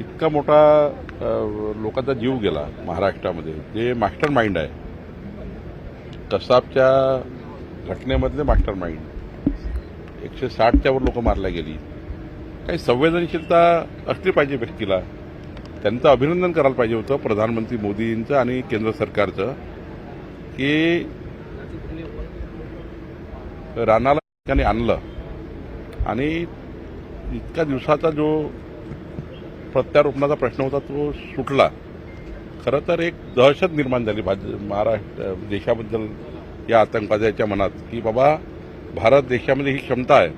इतका मोठा लोकांचा जीव गेला महाराष्ट्रामध्ये. जे मास्टर माइंड आहे. कसाबच्या घटनेमधले मास्टर माइंड एकशे साठच्यावर लोक मारल्या गेली. काही संवेदनशीलता असली पाहिजे व्यक्तीला. त्यांचं अभिनंदन करायला पाहिजे होतं प्रधानमंत्री मोदींचं आणि केंद्र सरकारचं की राणाला ठिकाणी आणलं. आणि इतक्या दिवसाचा जो प्रत्यारोपणाचा प्रश्न होता तो सुटला. खरं तर एक दहशत निर्माण झाली. भाज महाराष्ट्र देशाबद्दल या आतंकवाद्याच्या मनात की बाबा भारत देशामध्ये ही क्षमता आहे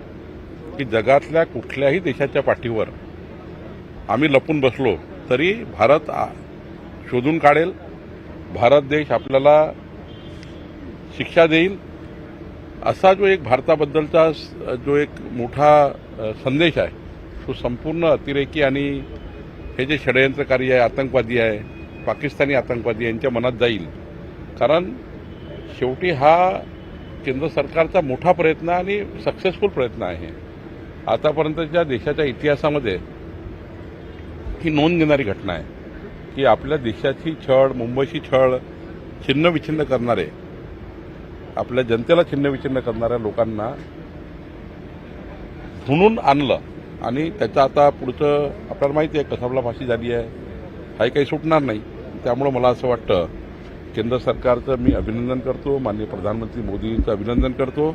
की जगातल्या कुठल्याही देशाच्या पाठीवर आम्ही लपून बसलो तरी भारत शोधून काढेल. भारत देश आपल्याला शिक्षा देईल. असा जो एक भारताबद्दलचा स- जो एक मोठा संदेश आहे तो संपूर्ण अतिरेकी आणि हे जे षडयंत्रकारी आहे आतंकवादी आहे पाकिस्तानी आतंकवादी यांच्या मनात जाईल. कारण शेवटी हा केंद्र सरकारचा मोठा प्रयत्न आणि सक्सेसफुल प्रयत्न आहे. आतापर्यंतच्या देशाच्या इतिहासामध्ये ही नोंद घेणारी घटना आहे की आपल्या देशाची छळ मुंबईची छळ छिन्नविछिन्न करणारे आपल्या जनतेला छिन्नविछिन्न करणाऱ्या लोकांना म्हणून आणलं आणि त्याचं आता पुढचं आपल्याला माहिती आहे कसाबला फाशी झाली आहे. हाही काही सुटणार नाही. त्यामुळं मला असं वाटतं केंद्र सरकारचं मी अभिनंदन करतो माननीय प्रधानमंत्री मोदींचं अभिनंदन करतो.